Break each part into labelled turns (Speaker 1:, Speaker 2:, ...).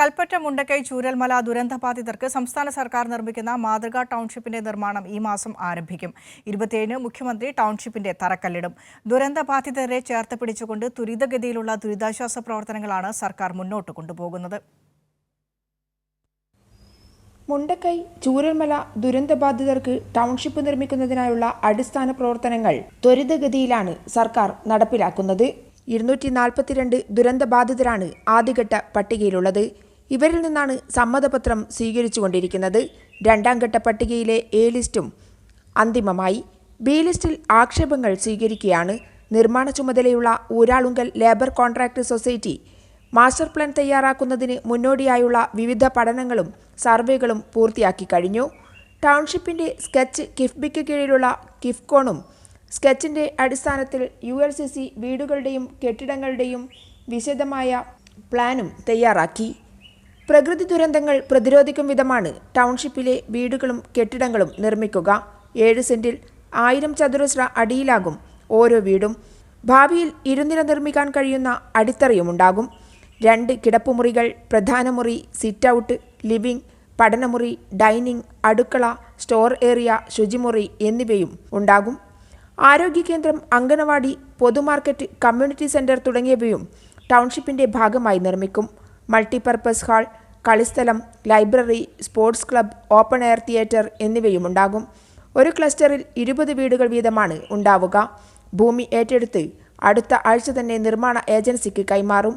Speaker 1: കൽപ്പറ്റ മുണ്ടക്കൈ ചൂരൽമല ദുരന്തബാധിതർക്ക് സംസ്ഥാന സർക്കാർ നിർമ്മിക്കുന്ന മാതൃകാ ടൗൺഷിപ്പിന്റെ നിർമ്മാണം ഈ മാസം ആരംഭിക്കും. ഇരുപത്തിയേഴിന് മുഖ്യമന്ത്രി ടൗൺഷിപ്പിന്റെ തറക്കല്ലിടും. ദുരന്തബാധിതരെ ചേർത്ത് പിടിച്ചുകൊണ്ട് ദുരിതഗതിയിലുള്ള ദുരിതാശ്വാസ പ്രവർത്തനങ്ങളാണ് സർക്കാർ മുന്നോട്ട് കൊണ്ടുപോകുന്നത്.
Speaker 2: മുണ്ടക്കൈ ചൂരൽമല ദുരന്തബാധിതർക്ക് ടൗൺഷിപ്പ് നിർമ്മിക്കുന്നതിനായുള്ള അടിസ്ഥാന പ്രവർത്തനങ്ങൾ ത്വരിതഗതിയിലാണ് സർക്കാർ നടപ്പിലാക്കുന്നത്. ഇരുന്നൂറ്റി നാൽപ്പത്തിരണ്ട് ദുരന്തബാധിതരാണ് ആദ്യഘട്ട പട്ടികയിലുള്ളത്. ഇവരിൽ നിന്നാണ് സമ്മതപത്രം സ്വീകരിച്ചുകൊണ്ടിരിക്കുന്നത്. രണ്ടാം ഘട്ട പട്ടികയിലെ എ ലിസ്റ്റും അന്തിമമായി ബി ലിസ്റ്റിൽ ആക്ഷേപങ്ങൾ സ്വീകരിക്കുകയാണ്. നിർമ്മാണ ചുമതലയുള്ള Uralungal labour contract society master plan തയ്യാറാക്കുന്നതിന് മുന്നോടിയായുള്ള വിവിധ പഠനങ്ങളും സർവേകളും പൂർത്തിയാക്കി കഴിഞ്ഞു. ടൗൺഷിപ്പിന്റെ സ്കെച്ച് കിഫ്ബിക്ക് കീഴിലുള്ള കിഫ്കോണും സ്കെച്ചിന്റെ അടിസ്ഥാനത്തിൽ യു എൽ സി സി വീടുകളുടെയും കെട്ടിടങ്ങളുടെയും വിശദമായ പ്ലാനും തയ്യാറാക്കി. പ്രകൃതി ദുരന്തങ്ങൾ പ്രതിരോധിക്കും വിധമാണ് ടൗൺഷിപ്പിലെ വീടുകളും കെട്ടിടങ്ങളും നിർമ്മിക്കുക. ഏഴ് സെന്റിൽ ആയിരം ചതുരശ്ര അടിയിലാകും ഓരോ വീടും. ഭാവിയിൽ ഇരുനില നിർമ്മിക്കാൻ കഴിയുന്ന അടിത്തറയുമുണ്ടാകും. രണ്ട് കിടപ്പുമുറികൾ പ്രധാന മുറി സിറ്റ് ഔട്ട് ലിവിംഗ് പഠനമുറി ഡൈനിങ് അടുക്കള സ്റ്റോർ ഏരിയ ശുചിമുറി എന്നിവയും ഉണ്ടാകും. ആരോഗ്യ കേന്ദ്രം അംഗനവാടി പൊതുമാർക്കറ്റ് കമ്മ്യൂണിറ്റി സെന്റർ തുടങ്ങിയവയും ടൗൺഷിപ്പിന്റെ ഭാഗമായി നിർമ്മിക്കും. Multipurpose hall കളിസ്ഥലം library sports club open air theatre എന്നിവയുമുണ്ടാകും. ഒരു ക്ലസ്റ്ററിൽ ഇരുപത് വീടുകൾ വീതമാണ് ഉണ്ടാവുക. ഭൂമി ഏറ്റെടുത്ത് അടുത്ത ആഴ്ച തന്നെ നിർമ്മാണ ഏജൻസിക്ക് കൈമാറും.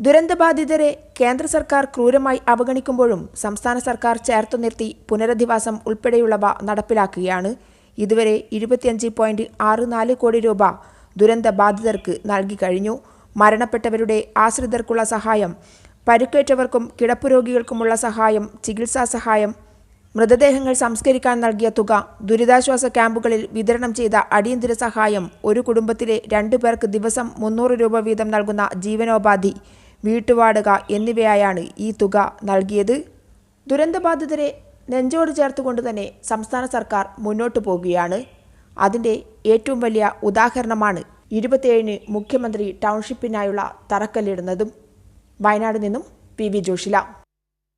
Speaker 2: ദുരന്തബാധിതരെ കേന്ദ്ര സർക്കാർ ക്രൂരമായി അവഗണിക്കുമ്പോഴും സംസ്ഥാന സർക്കാർ ചേർത്തു നിർത്തി പുനരധിവാസം ഉൾപ്പെടെയുള്ളവ നടപ്പിലാക്കുകയാണ്. ഇതുവരെ ഇരുപത്തിയഞ്ച് പോയിന്റ് ആറ് നാല് കോടി രൂപ ദുരന്തബാധിതർക്ക് നൽകി കഴിഞ്ഞു. മരണപ്പെട്ടവരുടെ ആശ്രിതർക്കുള്ള സഹായം പരുക്കേറ്റവർക്കും കിടപ്പുരോഗികൾക്കുമുള്ള സഹായം ചികിത്സാ സഹായം മൃതദേഹങ്ങൾ സംസ്കരിക്കാൻ നൽകിയ തുക ദുരിതാശ്വാസ ക്യാമ്പുകളിൽ വിതരണം ചെയ്ത അടിയന്തര സഹായം ഒരു കുടുംബത്തിലെ രണ്ടു പേർക്ക് ദിവസം മുന്നൂറ് രൂപ വീതം നൽകുന്ന ജീവനോപാധി വീട്ടുവാടക എന്നിവയായാണ് ഈ തുക നൽകിയത്. ദുരന്തബാധിതരെ നെഞ്ചോട് ചേർത്തുകൊണ്ട് തന്നെ സംസ്ഥാന സർക്കാർ മുന്നോട്ടു പോകുകയാണ് അതിന്റെ ഏറ്റവും വലിയ ഉദാഹരണമാണ് ഇരുപത്തിയേഴിന് മുഖ്യമന്ത്രി ടൗൺഷിപ്പിനായുള്ള തറക്കല്ലിടുന്നതും. വയനാട് നിന്നും പി വി ജോഷില.